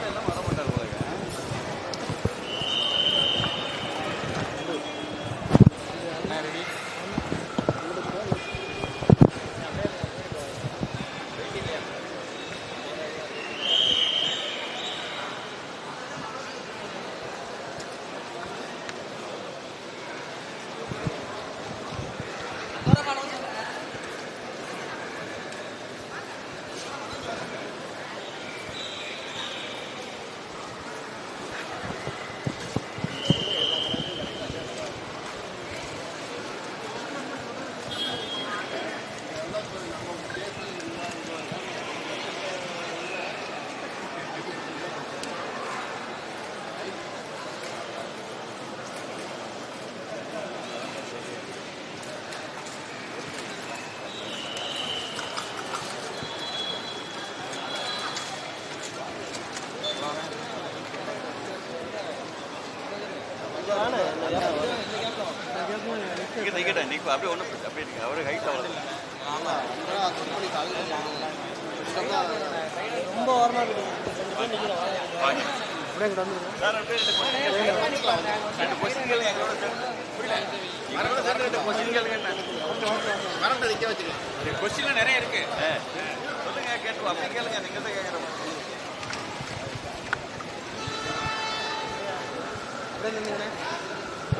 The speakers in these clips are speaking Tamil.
Gracias. நிக்க- அப்படியே ஒண்ணும் பிரச்சனை- அப்படியே நிக்க. அவரு height அவ்வளவுதான். ரொம்ப ஓரமா இருக்குது வாங்க. அப்படியே இங்கிட்டு வந்து சார், அப்படியே ரெண்டு கேளுங்க எங்களோட ரெண்டு question கேளுங்க என்ன? கொஸ்டின்ல நிறைய இருக்கு. சொல்லுங்க அப்படி கேளுங்க நீங்க தான் கேட்குறோம்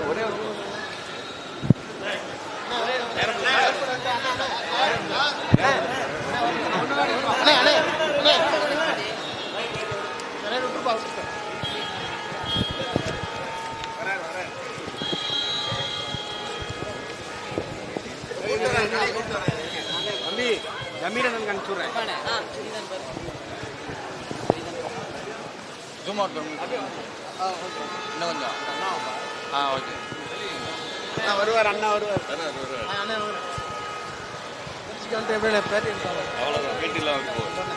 ஒரே ஒரு அண்ணே அண்ணே அண்ணே நிறைய விட்டுருப்பா விட்டுருப்பா தம்பி ஜமீரன் அனுப்பிச்சுடுறேன் ஜூம் அவுட் பண்ணுங்க இன்னும் கொஞ்சம் ஆ ஓகே வருவார் அண்ணா வருவார். அண்ணா வருவார். அவ்வளோதான் வீட்டுலாம் வந்து போகுது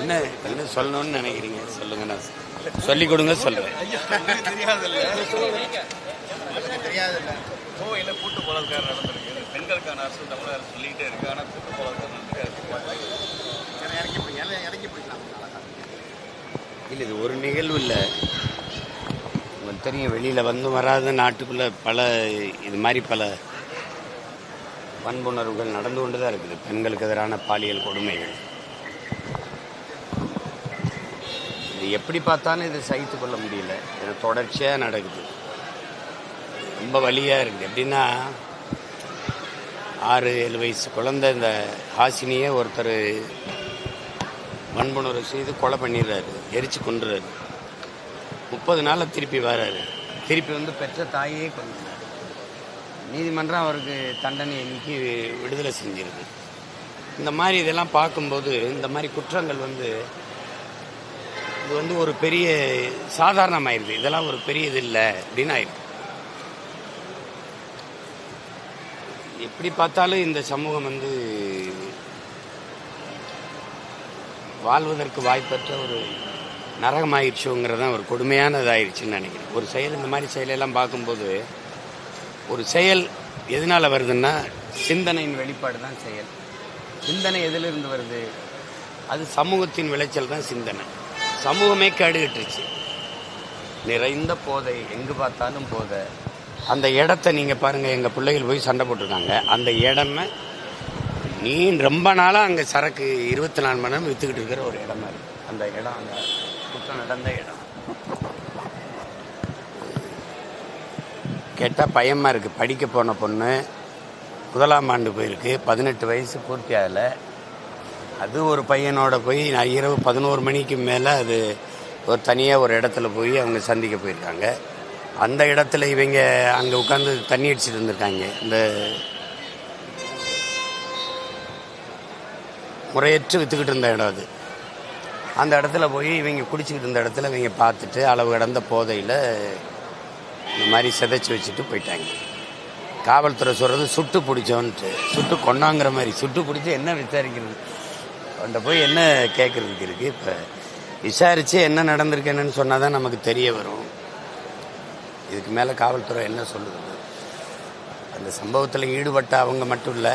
என்ன என்ன சொல்லணும்னு நினைக்கிறீங்க? சொல்லுங்க நான் சொல்லி கொடுங்க சொல்றேன். தெரியாதுல்ல. தெரியாதுல்ல. கோவையில் கூட்டு பலாத்காரம் நடந்திருக்கு. பெண்களுக்கான அரசு தமிழக அரசு சொல்லிக்கிட்டே இருக்கு. ஆனால் கூட்டு பலாத்காரம் நடந்திருக்கு இறக்கி பிடிக்கலாம் இறக்கி பிடிக்கலாம் இல்லை இது ஒரு நிகழ்வு இல்லை. உங்களுக்கு தெரியும் வெளியில் வந்து வராத நாட்டுக்குள்ளே பல இது மாதிரி பல வன்புணர்வுகள் நடந்து கொண்டு தான் இருக்குது. பெண்களுக்கு எதிரான பாலியல் கொடுமைகள். இது எப்படி பார்த்தாலும் இதை சகித்து கொள்ள முடியல. இது தொடர்ச்சியாக நடக்குது. ரொம்ப வலியாக இருக்குது எப்படின்னா ஆறு ஏழு வயசு குழந்தை இந்த ஹாசினியே ஒருத்தர் வன்புணர்வு செய்து கொலை பண்ணிடுறாரு எரிச்சு கொண்டுறாரு முப்பது நாளில் திருப்பி வராரு. திருப்பி வந்து பெற்ற தாயே கொண்டுறாரு நீதிமன்றம் அவருக்கு தண்டனையை நீக்கி விடுதலை செஞ்சிருக்கு. இந்த மாதிரி இதெல்லாம் பார்க்கும்போது இந்த மாதிரி குற்றங்கள் வந்து இது வந்து ஒரு பெரிய சாதாரணமாயிருது. இதெல்லாம் ஒரு பெரிய இது இல்லை அப்படின்னு ஆயிடுது எப்படி பார்த்தாலும் இந்த சமூகம் வந்து வாழ்வதற்கு வாய்ப்பற்ற ஒரு நரகமாயிடுச்சுங்கிறது தான் ஒரு கொடுமையானதாயிருச்சுன்னு நினைக்கிறேன். ஒரு செயல் இந்த மாதிரி செயலெல்லாம் பார்க்கும்போது ஒரு செயல் எதனால் வருதுன்னா சிந்தனையின் வெளிப்பாடு தான் செயல். சிந்தனை எதிலிருந்து வருது? அது சமூகத்தின் விளைச்சல் தான் சிந்தனை. சமூகமே கேடுகட்டுருச்சு. நிறைந்த போதை எங்கு பார்த்தாலும் போதை. அந்த இடத்த நீங்கள் பாருங்கள் எங்கள் பிள்ளைகள் போய் சண்டை போட்டிருக்காங்க. அந்த இடமே நீ ரொம்ப நாளாக அங்கே சரக்கு இருபத்தி நாலு மணி நேரம் விற்றுக்கிட்டு இருக்கிற ஒரு இடமா இருக்கு அந்த இடம் அந்த குற்றம் நடந்த இடம். கேட்டால் பயமாக இருக்குது படிக்க போன பொண்ணு முதலாம் ஆண்டு போயிருக்கு. பதினெட்டு வயசு பூர்த்தி ஆகலை. அது ஒரு பையனோட போய் நான் இரவு பதினோரு மணிக்கு மேலே அது ஒரு தனியாக ஒரு இடத்துல போய் அவங்க சந்திக்க போயிருக்காங்க. அந்த இடத்துல இவங்க அங்கே உட்காந்து தண்ணி அடிச்சுட்டு இருந்திருக்காங்க. இந்த முறையற்று விற்றுக்கிட்டு இருந்த இடம் அது. அந்த இடத்துல போய் இவங்க குடிச்சிக்கிட்டு இருந்த இடத்துல இவங்க பார்த்துட்டு அளவு கடந்த போதையில் இந்த மாதிரி சிதைச்சி வச்சுட்டு போயிட்டாங்க. காவல்துறை சொல்கிறது சுட்டு பிடிச்சோன்ட்டு சுட்டு கொண்டாங்கிற மாதிரி சுட்டு பிடிச்சி என்ன விசாரிக்கிறது? அந்த போய் என்ன கேட்குறதுக்கு இருக்குது இப்போ விசாரித்து என்ன நடந்திருக்கு என்னன்னு சொன்னால் தான் நமக்கு தெரிய வரும். இதுக்கு மேலே காவல்துறை என்ன சொல்லுது? அந்த சம்பவத்தில் ஈடுபட்ட அவங்க மட்டும் இல்லை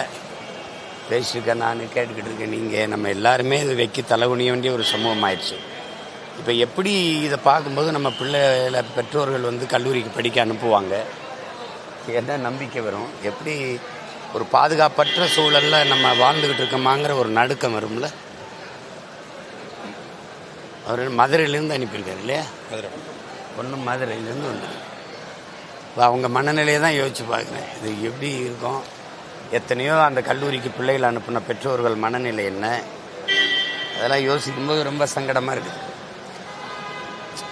பேசியிருக்கேன் நான் கேட்டுக்கிட்டு இருக்கேன் நீங்கள் நம்ம எல்லாருமே இது வைக்க தலைகுனிய வேண்டிய ஒரு சமூகம் ஆயிடுச்சு இப்போ எப்படி இதை பார்க்கும்போது நம்ம பிள்ளைகளை பெற்றோர்கள் வந்து கல்லூரிக்கு படிக்க அனுப்புவாங்க? என்ன நம்பிக்கை வரும்? எப்படி ஒரு பாதுகாப்பற்ற சூழலில் நம்ம வாழ்ந்துக்கிட்டு இருக்கோமாங்கிற ஒரு நடுக்கம் வரும்ல? அவர் மதுரையிலேருந்து அனுப்பியிருக்காரு இல்லையா? ஒன்றும் மதுரையிலேருந்து இப்போ அவங்க மனநிலையை தான் யோசிச்சு பார்க்குறேன் இது எப்படி இருக்கும்? எத்தனையோ அந்த கல்லூரிக்கு பிள்ளைகள் அனுப்பின பெற்றோர்கள் மனநிலை என்ன? அதெல்லாம் யோசிக்கும்போது ரொம்ப சங்கடமாக இருக்குது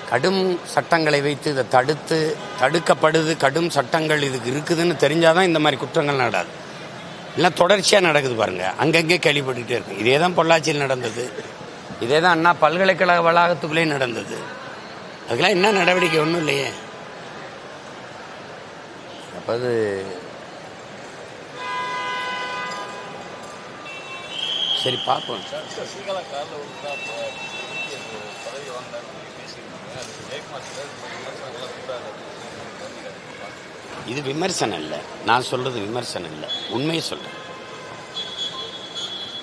கடும் சட்டங்களை வைத்து இதை தடுத்து தடுக்கப்படுது கடும் சட்டங்கள் இதுக்கு இருக்குதுன்னு தெரிஞ்சாதான் இந்த மாதிரி குற்றங்கள் நடாது இல்லை தொடர்ச்சியாக நடக்குது பாருங்க. அங்கங்கே கேள்விப்பட்டுக்கிட்டே இருக்கு இதே தான் பொள்ளாச்சியில் நடந்தது. இதே தான் அண்ணா பல்கலைக்கழக வளாகத்துக்குள்ளே நடந்தது. அதுக்கெல்லாம் என்ன நடவடிக்கை? ஒன்றும் இல்லையே. அப்போது அது சரி பார்ப்போம் சசிகலா காலில் விழுந்தா அப்போ பதவி வாங்கினான்னு சொல்லி பேசியிருந்தாங்க அது ஜெயக்குமார் சார் விமர்சனங்கள்லாம் சரி பார்ப்போம். இது விமர்சனம் இல்லை. நான் சொல்றது விமர்சனம் இல்லை. உண்மையை சொல்றேன்.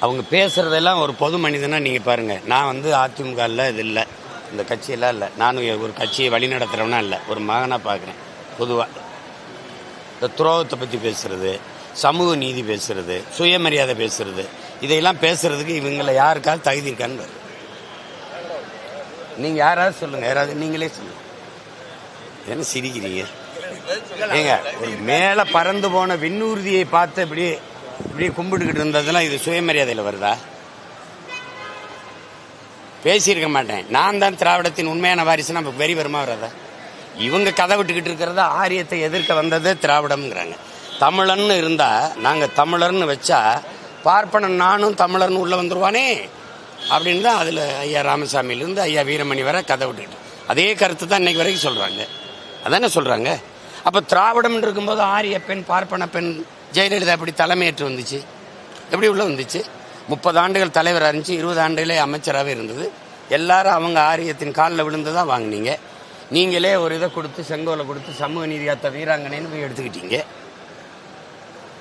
அவங்க பேசுறதெல்லாம் ஒரு பொது மனிதனா நீங்க பாருங்க. நான் வந்து அதிமுக இது இல்லை. இந்த கட்சியெல்லாம் இல்லை. நானும் ஒரு கட்சியை வழி நடத்துறவனா இல்லை. ஒரு மகனா பார்க்குறேன் பொதுவாக இந்த துரோகத்தை பற்றி பேசுறது சமூக நீதி பேசுறது சுயமரியாதை பேசுறது இதையெல்லாம் பேசுறதுக்கு இவங்களை யாருக்காவது தகுதி இருக்கான்னு நீங்க யாராவது சொல்லுங்க யாராவது நீங்களே சொல்லுங்க. என்ன சிரிக்கிறீங்க? ஏங்க ஒரு மேல பறந்து போன விண்ணூர்தியை பார்த்து இப்படி இப்படி கும்பிட்டுக்கிட்டு இருந்ததெல்லாம் இது சுயமரியாதையில் வருதா? பேசியிருக்க மாட்டேன். நான் தான் திராவிடத்தின் உண்மையான வாரிசு நம்ம வெறி வருமா வராதா? இவங்க கதை விட்டுக்கிட்டு இருக்கிறத ஆரியத்தை எதிர்க்க வந்ததே திராவிடம்ங்கிறாங்க. தமிழன்னு இருந்தா நாங்க தமிழர்னு வச்சா பார்ப்பனன் நானும் தமிழர்னு உள்ள வந்துருவானே? அப்படின்னு தான் அதில் ஐயா ராமசாமியிலேருந்து ஐயா வீரமணி வரை கதை விட்டுக்கிட்டு அதே கருத்து தான் இன்னைக்கு வரைக்கும் சொல்கிறாங்க அதானே சொல்கிறாங்க அப்போ திராவிடம் இருக்கும்போது ஆரிய பெண் பார்ப்பன பெண் ஜெயலலிதா எப்படி தலைமையேற்று வந்துச்சு? எப்படி உள்ள வந்துச்சு? முப்பது ஆண்டுகள் தலைவராக இருந்துச்சு இருபது ஆண்டுகளே அமைச்சராகவே இருந்தது. எல்லாரும் அவங்க ஆரியத்தின் காலில் விழுந்து தான் வாங்குனீங்க. நீங்களே ஒரு இதை கொடுத்து செங்கோலை கொடுத்து சமூக நீதியாத்த வீராங்கனைன்னு போய் எடுத்துக்கிட்டீங்க.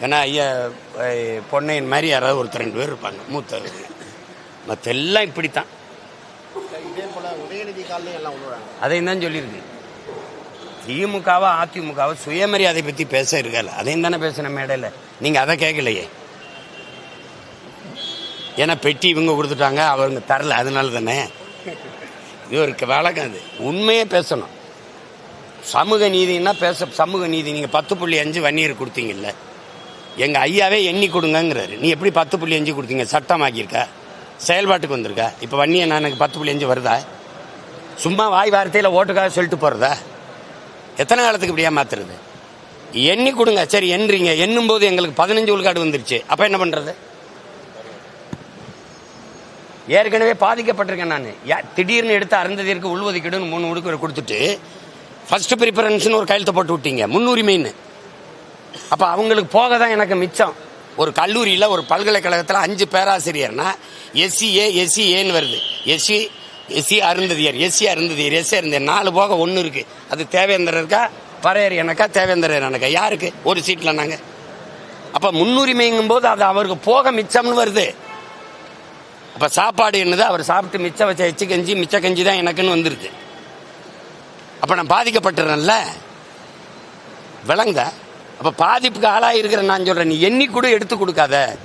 ஏன்னா ஐயா அஹ், பொன்னையன் மாதிரி யாராவது ஒருத்தர் ரெண்டு பேர் இருப்பாங்க மூத்த மற்ற எல்லாம் இப்படித்தான். அதையும் தான் சொல்லியிருக்கு திமுகவா அதிமுகவா சுயமரியாதை பற்றி பேச இருக்கல அதையும் தானே பேசின மேடையில். நீங்கள் அதை கேட்கலையே. ஏன்னா பெட்டி இவங்க கொடுத்துட்டாங்க அவங்க தரல அதனால தானே. இது ஒரு வழக்கம் அது. உண்மையே பேசணும். சமூக நீதினா பேச சமூக நீதி. நீங்கள் பத்து புள்ளி அஞ்சு வன்னியர் கொடுத்தீங்கல்ல. எங்கள் ஐயாவே எண்ணி கொடுங்கங்கிறாரு. நீ எப்படி பத்து புள்ளி அஞ்சு கொடுத்தீங்க? சட்டமாக்கியிருக்கா. செயல்பாட்டுக்கு வந்திருக்கா. இப்போ நான் எனக்கு பத்து புள்ளி அஞ்சு வருதா? சும்மா வாய் வார்த்தையில் ஓட்டுக்காக சொல்லிட்டு போகிறதா எத்தனை காலத்துக்கு இப்படியா மாத்துறது எண்ணி கொடுங்க. சரி என்றீங்க எண்ணும் போது எங்களுக்கு பதினஞ்சு உள்காடு வந்துருச்சு. அப்போ என்ன பண்ணுறது ஏற்கனவே பாதிக்கப்பட்டிருக்கேன் நான். திடீர்னு எடுத்து அருந்ததிற்கு உள்ஒதுக்கீடுன்னு மூணு உடுக்கு கொடுத்துட்டு ஃபர்ஸ்ட் ப்ரிஃபரன்ஸ்னு ஒரு கையெழுத்து போட்டு விட்டீங்க. முன்னுரிமைன்னு. அப்போ அவங்களுக்கு போக தான் எனக்கு மிச்சம். ஒரு கல்லூரியில் ஒரு பல்கலைக்கழகத்தில் அஞ்சு பேராசிரியர்னா எஸ்சி ஏ எஸ்சி ஏன்னு வருது. SC SC Arunthathiyar SC Arunthathiyar SC Arunthathiyar. நாலு போக ஒன்று இருக்குது அது தேவேந்திரர் இருக்கா? பறையர் எனக்கா தேவேந்திரர் எனக்கா யாருக்கு? ஒரு சீட்டில் நாங்கள் அப்போ முன்னுரிமைங்கும் போது அது அவருக்கு போக மிச்சம்னு வருது. அப்போ சாப்பாடு என்னது? அவர் சாப்பிட்டு மிச்சம் வச்ச எச்சு கஞ்சி மிச்ச கஞ்சி தான் எனக்குன்னு வந்திருக்கு. அப்போ நான் பாதிக்கப்பட்டுறேன்ல. விளங்க. அப்ப பாதிப்புக்கு ஆளாக இருக்கிற நான் சொல்றேன். நீ எண்ணி கூட எடுத்து கொடுக்காத.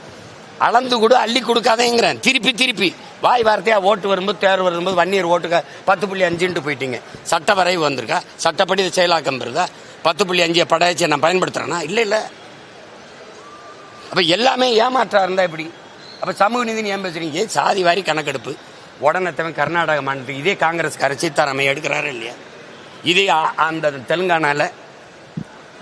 அளந்து கூட அள்ளி கொடுக்காதேங்கிறேன். திருப்பி திருப்பி. வாய் வார்த்தையா ஓட்டு வரும்போது தேர்வு வரும்போது வன்னியர் ஓட்டுக்க பத்து புள்ளி அஞ்சுன்ட்டு போயிட்டீங்க. சட்ட வரைவு வந்திருக்கா? சட்டப்படி இதை செயலாக்கம் பெறுதா? பத்து புள்ளி அஞ்சு படையாச்சியை நான் பயன்படுத்துறேன்னா இல்லை இல்லை. அப்போ எல்லாமே ஏமாற்றா இருந்தா இப்படி? அப்போ சமூக நீதினு ஏன் பேசுறீங்க? சாதி வாரி கணக்கெடுப்பு? உடனத்தவன் கர்நாடக மாநிலத்துக்கு இதே காங்கிரஸ் சீதாராமையை எடுக்கிறாரு இல்லையா? இதே ஆ- அந்த தெலுங்கானாவில்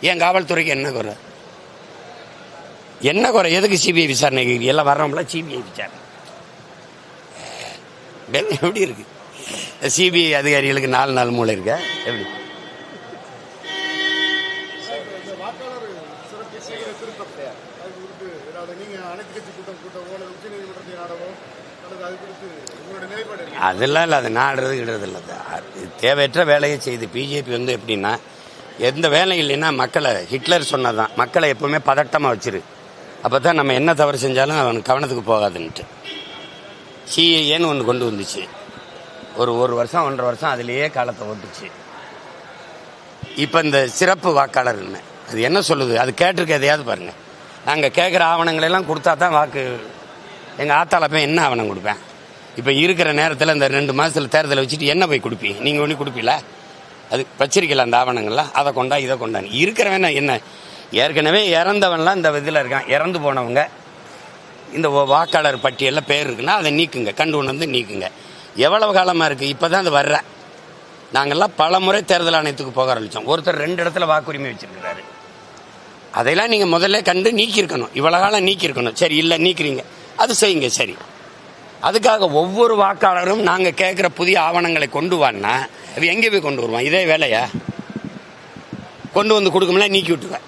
என் காவல்துறைக்கு என்ன குறை? என்ன குறை? எதுக்கு சிபிஐ விசாரணை கேக்குறீங்க? எல்லாம் வர்றவங்களா சிபிஐ விசாரணை. எப்படி- இருக்கு? சிபிஐ அதிகாரிகளுக்கு நாலு நாள் மூளை இருக்க? எப்படி? அதெல்லாம் இல்லை அது நாடுறது கிடுறது இல்லை தேவையற்ற வேலையை செய்து பிஜேபி வந்து எப்படின்னா எந்த வேலை இல்லைன்னா மக்களை ஹிட்லர் சொன்னதான் மக்களை எப்பவுமே பதட்டமாக வச்சிரு. அப்போ தான் நம்ம என்ன தவறு செஞ்சாலும் அவனுக்கு கவனத்துக்கு போகாதுன்ட்டு. சிஏஏன்னு ஒன்று கொண்டு வந்துச்சு. ஒரு ஒரு வருஷம் ஒன்றரை வருஷம் அதுலேயே காலத்தை ஓட்டுச்சு. இப்போ இந்த சிறப்பு வாக்காளர்னு. அது என்ன சொல்லுது? அது கேட்டிருக்க எதையாவது பாருங்கள் நாங்கள் கேட்குற ஆவணங்களெல்லாம் கொடுத்தா தான் வாக்கு. எங்கள் ஆத்தால போய் என்ன ஆவணம் கொடுப்பேன்? இப்போ இருக்கிற நேரத்தில் இந்த ரெண்டு மாதத்தில் தேர்தலை வச்சுட்டு என்ன போய் கொடுப்பீங்க? நீங்கள் ஒன்று கொடுப்பீங்களா? அது வச்சிருக்கல அந்த ஆவணங்கள்லாம் அதை கொண்டா இதை கொண்டான்னு. இருக்கிறவன் என்ன ஏற்கனவே இறந்தவன்லாம் இந்த இதில் இருக்கான். இறந்து போனவங்க இந்த வாக்காளர் பட்டியலில் பேர் இருக்குன்னா அதை நீக்குங்க. கண்டு கொண்டு வந்து நீக்குங்க. எவ்வளவு காலமாக இருக்குது இப்போ தான் அது வர்ற. நாங்கள்லாம் பல முறை தேர்தல் ஆணையத்துக்கு போக ஆரம்பித்தோம் ஒருத்தர் ரெண்டு இடத்துல வாக்குரிமை வச்சிருக்கிறாரு. அதையெல்லாம் நீங்கள் முதல்ல கண்டு நீக்கியிருக்கணும். இவ்வளோ காலம் நீக்கியிருக்கணும். சரி இல்லை நீக்கிறீங்க. அது செய்யுங்க சரி. அதுக்காக ஒவ்வொரு வாக்காளரும் நாங்கள் கேட்குற புதிய ஆவணங்களை கொண்டு வான்னா அது எங்கே போய் கொண்டு வருவான்? இதே வேலையா? கொண்டு வந்து கொடுக்கும்ல நீக்கி விட்டுருவேன்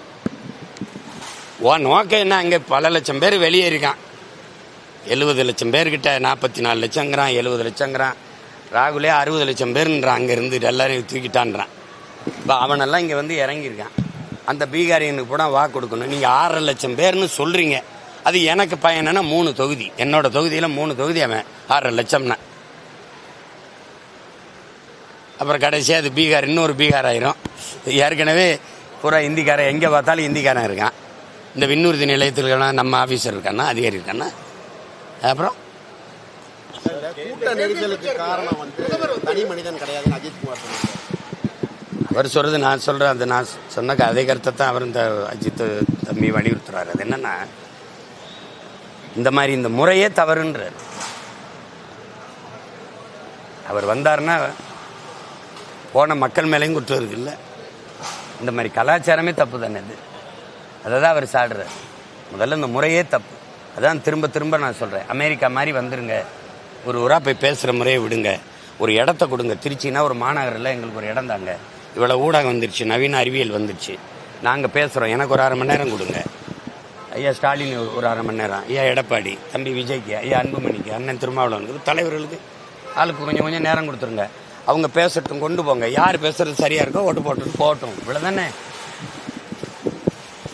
ஓ நோக்கம் என்ன? அங்கே பல லட்சம் பேர் வெளியே இருக்கான். எழுபது லட்சம் பேர்கிட்ட நாற்பத்தி நாலு லட்சங்கிறான் எழுபது லட்சங்கிறான். ராகுலே அறுபது லட்சம் பேருன்றான் அங்கே இருந்து எல்லாரையும் தூக்கிட்டான்றான். இப்போ அவனெல்லாம் இங்கே வந்து இறங்கியிருக்கான். அந்த பீகாரியனுக்கு கூட வாக்கு கொடுக்கணும். நீங்கள் ஆறரை லட்சம் பேர்னு சொல்கிறீங்க அது எனக்கு பயனா மூணு தொகுதி. என்னோட தொகுதியில் மூணு தொகுதி அவன். ஆறரை லட்சம்னா. அப்புறம் கடைசியாக அது பீகார் இன்னொரு பீகார் ஆயிரும். ஏற்கனவே பூரா இந்திக்காரன் எங்கே பார்த்தாலும் இந்திக்காரன் இருக்கான். இந்த விண்ணூர்தி நிலையத்தில் நம்ம ஆஃபீஸர் இருக்கானா அதிகாரி இருக்கானா அப்புறம்? அவர் சொல்றது நான் சொல்றேன். அது நான் சொன்ன அதே கருத்தை தான் அவர் இந்த அஜித் தம்பி வலியுறுத்துறாரு. அது என்னன்னா இந்த மாதிரி இந்த முறையே தவறுன்றார். அவர் வந்தாருன்னா போன மக்கள் மேலேயும் குற்றம் இருக்குல்ல? இந்த மாதிரி கலாச்சாரமே தப்பு தானே இது? அதை தான் அவர் சாடுறார். முதல்ல இந்த முறையே தப்பு. அதான் திரும்ப திரும்ப நான் சொல்கிறேன் அமெரிக்கா மாதிரி வந்துருங்க. ஒரு ஊராக போய் பேசுகிற முறையை விடுங்க. ஒரு இடத்த கொடுங்க. திருச்சினா ஒரு மாநகரில் எங்களுக்கு ஒரு இடம் தாங்க. இவ்வளோ ஊடகம் வந்துருச்சு. நவீன அறிவியல் வந்துருச்சு. நாங்கள் பேசுகிறோம் எனக்கு ஒரு அரை மணி நேரம் கொடுங்க. ஐயா ஸ்டாலின் ஒரு- ஒரு அரை மணி நேரம். ஐயா எடப்பாடி தம்பி விஜய்க்கு ஐயா அன்புமணிக்கு அண்ணன் திருமாவளவனுக்கு தலைவர்களுக்கு ஆளுக்கு கொஞ்சம் கொஞ்சம் நேரம் கொடுத்துருங்க. அவங்க பேசட்டும் கொண்டு போங்க. யார் பேசுறது சரியா இருக்கோ ஓட்டு போட்டு போகட்டும். இவ்வளோதானே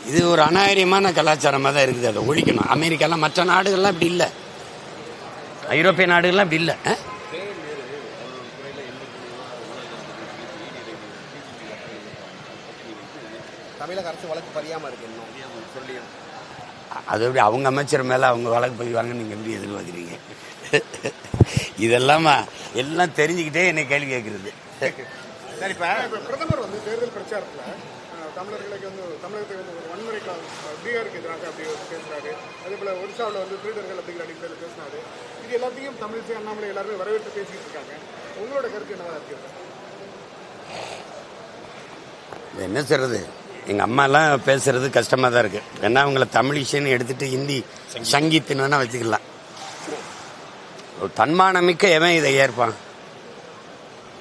இது ஒரு அநாகரிகமான கலாச்சாரமாக தான் இருக்குது அதை ஒழிக்கணும். அமெரிக்காலாம் மற்ற நாடுகள்லாம் இப்படி இல்லை. ஐரோப்பிய நாடுகள்லாம் இப்படி இல்லை? தமிழக அரசு வழக்கு பதியாம இருக்கு இன்னும். சொல்லியும் அது எப்படி அவங்க அமைச்சர் மேலே அவங்க வழக்கு பதிவாங்க நீங்கள் எப்படி எதிர்பார்க்குறீங்க? இதெல்லாமா எல்லாம் தெரிஞ்சுக்கிட்டே என்னை கேள்வி கேட்குறது. சரி இப்ப பிரதமர் வந்து தேர்தல் பிரச்சாரத்துல தமிழர்களுக்கு வந்து தமிழகத்துக்கு வந்து ஒரு வன்முறை கா- பீகாருக்கு எதிராக அப்படி பேசுறாரு அதே போல ஒரிசாவில் வந்து திருடர்கள் அப்படிங்கிற அடிப்படையில் பேசினாரு. இது எல்லாத்தையும் தமிழிசை அண்ணாமலை எல்லாருமே வரவேற்று பேசிட்டு இருக்காங்க. உங்களோட கருத்து என்னவா இருக்கு? என்ன சொல்றது? எங்கள் அம்மாலாம் பேசுறது கஷ்டமாக தான் இருக்கு. வேணா அவங்கள தமிழிசைன்னு எடுத்துட்டு ஹிந்தி சங்கீத்துன்னு வேணா வச்சுக்கலாம். தன்மானமிக்க எவன் இதை ஏற்பான்?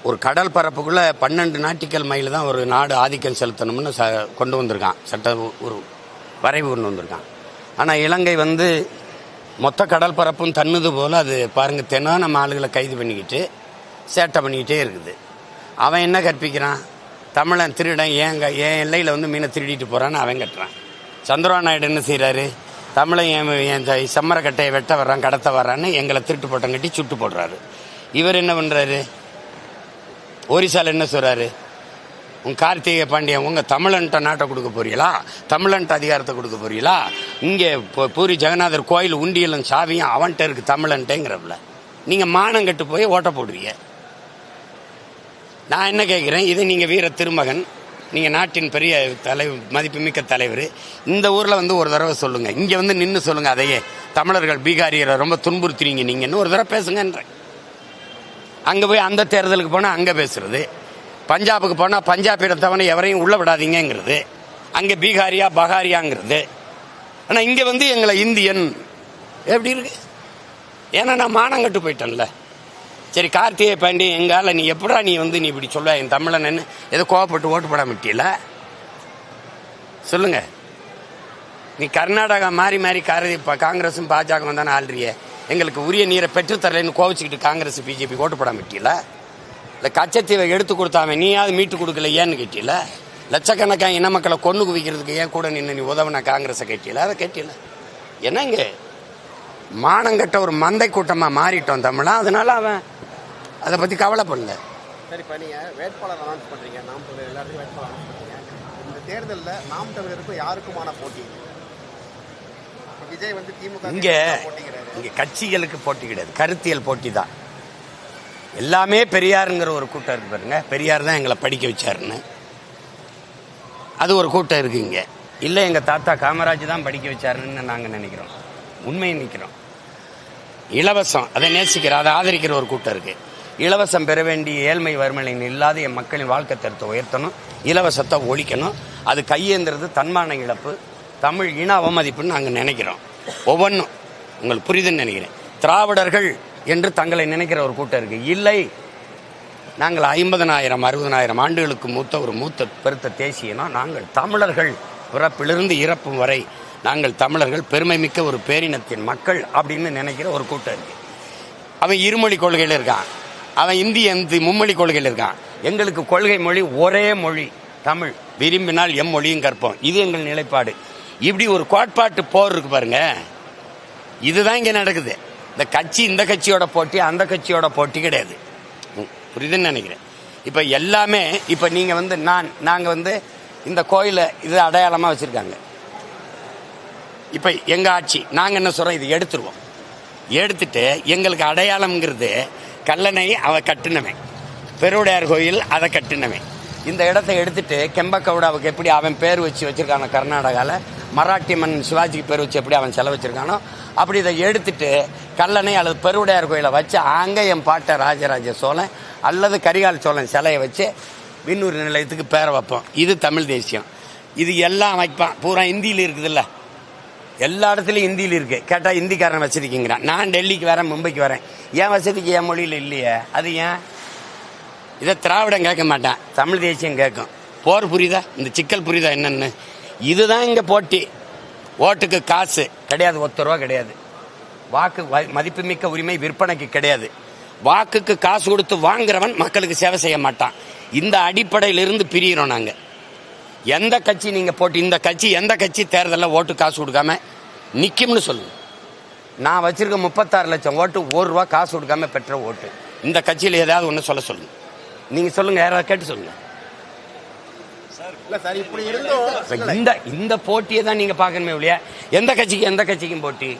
ஒரு கடல் பரப்புக்குள்ள பன்னெண்டு நாட்டிக்கல் மைல் தான் ஒரு நாடு ஆதிக்கம் செலுத்தணும்னு ச கொண்டு வந்திருக்கான். சட்ட ஒரு வரைவு கொண்டு வந்திருக்கான். ஆனால் இலங்கை வந்து மொத்த கடல் பரப்பும் தன்னுது போல் அது பாருங்கள் தினம் நம்ம ஆளுகளை கைது பண்ணிக்கிட்டு சேட்டை பண்ணிக்கிட்டே இருக்குது. அவன் என்ன கற்பிக்கிறான்? தமிழன் திருடன் ஏங்க என் எல்லையில் வந்து மீனை திருடிட்டு போகிறான்னு அவன் கட்டுறான் சந்திரபாபு நாயுடு என்ன செய்கிறாரு தமிழன் என் செம்மரக்கட்டையை வெட்ட வர்றான் கடத்த வர்றான்னு எங்களை திருட்டு போட்டம் கட்டி சுட்டு போடுறாரு. இவர் என்ன பண்ணுறாரு ஒரிசால் என்ன சொல்கிறாரு உன் கார்த்திகை பாண்டியன் உங்கள் தமிழன்ட்ட நாட்டை கொடுக்க போறீங்களா? தமிழன்ட்ட அதிகாரத்தை கொடுக்க போறீங்களா? இங்கே பூரி ஜெகநாதர் கோயில் உண்டியலும் சாவியும் அவன்கிட்ட இருக்கு தமிழன்ட்டேங்கிறப்பல நீங்கள் மானம் கட்டு போய் ஓட்ட போடுவீங்க நான் என்ன கேட்குறேன் இது நீங்கள் வீர திருமகன். நீங்கள் நாட்டின் பெரிய தலைவர் மதிப்புமிக்க தலைவர் இந்த ஊரில் வந்து ஒரு தடவை சொல்லுங்கள் இங்கே வந்து நின்று சொல்லுங்கள் அதையே. தமிழர்கள் பீகாரியரை ரொம்ப துன்புறுத்துறீங்க நீங்கன்னு ஒரு தடவை பேசுங்கன்றேன். அங்கே போய் அந்த தேர்தலுக்கு போனால் அங்கே பேசுகிறது பஞ்சாபுக்கு போனால் பஞ்சாபிட தவணை எவரையும் உள்ள விடாதீங்கங்கிறது. அங்கே பீகாரியா பகாரியாங்கிறது ஆனால் இங்கே வந்து எங்களை இந்தியன் எப்படி இருக்கு? ஏன்னா நான் மானம் கட்டு போயிட்டேன்ல. சரி கார்த்திகை பாண்டியன் எங்கால நீ எப்படா நீ வந்து நீ இப்படி சொல்ல என் தமிழன் ஏதோ கோவப்பட்டு ஓட்டு போட விட்டியல சொல்லுங்க. நீ கர்நாடகா மாறி மாறி கார காங்கிரஸும் பாஜக தானே ஆள்றிய எங்களுக்கு உரிய நீரை பெற்றுத்தரலைன்னு கோவிச்சுக்கிட்டு காங்கிரஸ் பிஜேபி ஓட்டு போட விட்டியல இல்லை கச்சத்தீவை எடுத்து கொடுத்தாம நீயாவது மீட்டு கொடுக்கல ஏன்னு கேட்டியல லட்சக்கணக்கான இன மக்களை கொண்டு குவிக்கிறதுக்கு ஏன் கூட நின்று நீ உதவுன காங்கிரஸை கேட்டியல அதை கேட்டியல என்னங்க? மானங்கட்ட ஒரு மந்தை கூட்டமாக மாறிட்டோம் தமிழா? அதனால அவன் அதை பற்றி கவலைப்படல. சரி இப்போ நீங்கள் வேட்பாளர் அனௌன்ஸ் பண்ணுறீங்க நாம் தமிழர் எல்லாருக்கும் வேட்பாளர் அனௌன்ஸ் பண்ணுறீங்க இந்த தேர்தலில் நாம் தமிழருக்கும் யாருக்குமான போட்டி? விஜய் வந்து திமுக இங்கே இங்கே கட்சிகளுக்கு போட்டி கிடையாது. கருத்தியல் போட்டி தான். எல்லாமே பெரியாருங்கிற ஒரு கூட்டம் இருக்கு பாருங்க. பெரியார் தான் எங்களை படிக்க வச்சாருன்னு. அது ஒரு கூட்டம் இருக்கு இங்கே. இல்லை எங்கள் தாத்தா காமராஜ் தான் படிக்க வச்சாருன்னு நாங்கள் நினைக்கிறோம். உண்மையை நிற்கிறோம் இலவசம். அதை நேசிக்கிற அதை ஆதரிக்கிற ஒரு கூட்டம் இருக்கு. இலவசம் பெற வேண்டிய ஏழ்மை வறுமையின் இல்லாத என் மக்களின் வாழ்க்கை தரத்தை உயர்த்தணும். இலவசத்தை ஒழிக்கணும். அது கையேந்துறது தன்மான இழப்பு தமிழ் இன அவமதிப்புன்னு நாங்கள் நினைக்கிறோம். ஒவ்வொன்றும் உங்களுக்கு புரியுதுன்னு நினைக்கிறேன். திராவிடர்கள் என்று தங்களை நினைக்கிற ஒரு கூட்டம் இருக்கு. இல்லை. நாங்கள் ஐம்பதனாயிரம் அறுபதனாயிரம் ஆண்டுகளுக்கு மூத்த ஒரு மூத்த பெருத்த தேசியனா? நாங்கள் தமிழர்கள் பிறப்பிலிருந்து இறப்பும் வரை நாங்கள் தமிழர்கள் பெருமை மிக்க ஒரு பேரினத்தின் மக்கள் அப்படின்னு நினைக்கிற ஒரு கூட்டம் இருக்கு. அவன் இருமொழி கொள்கையில் இருக்கான். அவன் இந்தி இந்தி மும்மொழி கொள்கையில் இருக்கான். எங்களுக்கு கொள்கை மொழி ஒரே மொழி தமிழ். விரும்பினால் எம் மொழியும் கற்போம். இது எங்கள் நிலைப்பாடு. இப்படி ஒரு கோட்பாட்டு போர் இருக்கு பாருங்க. இதுதான் இங்க நடக்குது. இந்த கட்சி இந்த கட்சியோட போட்டி அந்த கட்சியோட போட்டி கிடையாது. ம், புரியுதுன்னு நினைக்கிறேன். இப்ப எல்லாமே இப்ப நீங்க வந்து நான் நாங்க வந்து இந்த கோயிலை இது அடையாளமா வச்சிருக்காங்க. இப்ப எங்க ஆட்சி நாங்க என்ன சொல்றோம்? இது எடுத்துருவோம். எடுத்துட்டு எங்களுக்கு அடையாளம்ங்கிறது கல்லணை அவன் கட்டினவன். பெருவுடையார் கோயில் அதை கட்டினவன். இந்த இடத்த எடுத்துட்டு கெம்பக்கவுடாவுக்கு எப்படி அவன் பேர் வச்சு வச்சுருக்கானோ கர்நாடகாவில் மராட்டி மன் சிவாஜிக்கு பேர் வச்சு எப்படி அவன் செலவு வச்சுருக்கானோ அப்படி இதை எடுத்துட்டு கல்லணை அல்லது பெருவுடையார் கோயிலை வச்சு அங்கே என் பாட்டை ராஜராஜ சோழன் அல்லது கரிகால் சோழன் சிலையை வச்சு விண்ணூர் நிலையத்துக்கு பேரை வைப்போம். இது தமிழ் தேசியம். இது எல்லாம் வைப்பான். பூரா இந்தியில் இருக்குதுல்ல. எல்லா இடத்துலையும் ஹிந்தியில் இருக்கு. கேட்டா ஹிந்திக்காரன் வச்சிருக்கீங்கிறான் நான் டெல்லிக்கு வரேன் மும்பைக்கு வரேன். ஏன் வசதிக்கு என் மொழியில் இல்லையே. அது ஏன்? இதை திராவிடம் கேட்க மாட்டான். தமிழ் தேசியம் கேட்கும். போர் புரியுதா? இந்த சிக்கல் புரியுதா என்னன்னு? இதுதான் இங்க போட்டி. ஓட்டுக்கு காசு. கிடையாது ஒத்த ரூபா கிடையாது. வாக்கு வ- மதிப்புமிக்க உரிமை விற்பனைக்கு கிடையாது. வாக்குக்கு காசு கொடுத்து வாங்குறவன் மக்களுக்கு சேவை செய்ய மாட்டான். இந்த அடிப்படையிலிருந்து பிரியிறோம் நாங்கள் எந்த கட்சி நீங்க போட்டு இந்த கட்சி எந்த கட்சி தேர்தலில் ஓட்டு காசு கொடுக்காம நிக்கும்னு சொல்லுங்க நான் வச்சிருக்க முப்பத்தாறு லட்சம் ஓட்டு ஒரு ரூபா காசு கொடுக்காம பெற்ற ஓட்டு. இந்த கட்சியில் ஏதாவது ஒன்று சொல்ல சொல்லுங்க. நீங்க சொல்லுங்க யாராவது கேட்டு சொல்லுங்க. இந்த இந்த போட்டியை தான் நீங்க பார்க்கணுமே ஒழிய எந்த கட்சிக்கு எந்த கட்சிக்கும் போட்டி?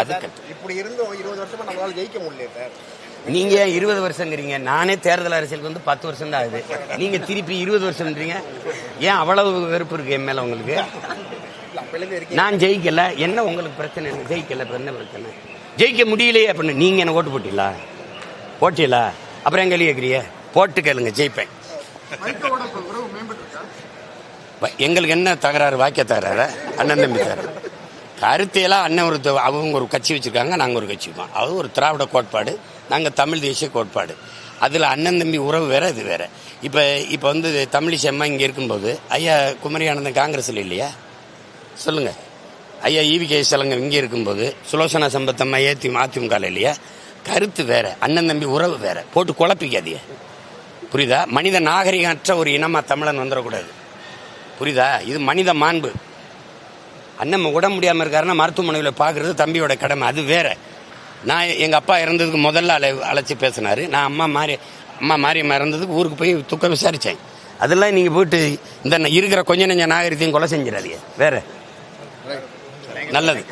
அது இப்படி இருந்தும் இருபது வருஷமா நம்மளால ஜெயிக்க முடியல சார். நீங்க ஏன் இருபது வருஷங்கிறீங்க நானே தேர்தல் அரசியலுக்கு வந்து பத்து வருஷம் தான் ஆகுது. நீங்க திருப்பி இருபது வருஷம்ன்றீங்க. ஏன் அவ்வளவு வெறுப்பு இருக்கு என் மேல உங்களுக்கு? நான் ஜெயிக்கல. என்ன உங்களுக்கு பிரச்சனை? எனக்கு ஜெயிக்கல? என்ன பிரச்சனை? ஜெயிக்க முடியலையே அப்படின்னு நீங்க என்ன ஓட்டு போட்டீங்களா? போட்டீங்களா? அப்புறம் எங்க கேட்குறீங்க போட்டு கேளுங்க ஜெயிப்பேன். எங்களுக்கு என்ன தகராறு வாக்கிய தகராறு? அண்ணன் தம்பி தகராறு. கருத்தையெல்லாம் அண்ணன் ஒரு அவங்க ஒரு கட்சி வச்சிருக்காங்க நாங்கள் ஒரு கட்சி அது ஒரு திராவிட கோட்பாடு. நாங்கள் தமிழ் தேசிய கோட்பாடு. அதில் அண்ணன் தம்பி உறவு வேற இது வேற. இப்போ இப்போ வந்து தமிழிசை அம்மா இங்கே இருக்கும்போது ஐயா குமரி ஆனந்தன் காங்கிரஸில் இல்லையா? சொல்லுங்க. ஐயா ஈவி கே சலங்கம் இங்கே இருக்கும்போது சுலோசனா சம்பத்தம்மா ஏத்தி அதிமுக இல்லையா? கருத்து வேற அண்ணன் தம்பி உறவு வேற. போட்டு குழப்பிக்காதிய புரியுதா? மனித நாகரிகமற்ற ஒரு இனமாக தமிழன் வந்துடக்கூடாது. புரியுதா? இது மனித மாண்பு. அண்ணன் உடம்பு முடியாமல் இருக்காருன்னா மருத்துவமனையில் பார்க்குறது தம்பியோட கடமை அது வேற. நான் எங்கள் அப்பா இறந்ததுக்கு முதல்ல அழை அழைச்சி பேசினார். நான் அம்மா மாறி அம்மா மாரியம்மா இறந்ததுக்கு ஊருக்கு போய் துக்கம் விசாரித்தேன் அதெல்லாம் நீங்கள் போயிட்டு இந்த இருக்கிற கொஞ்ச நெஞ்ச நாகரிகத்தையும் கொலை செஞ்சிடாதீங்க. வேறு. நல்லது.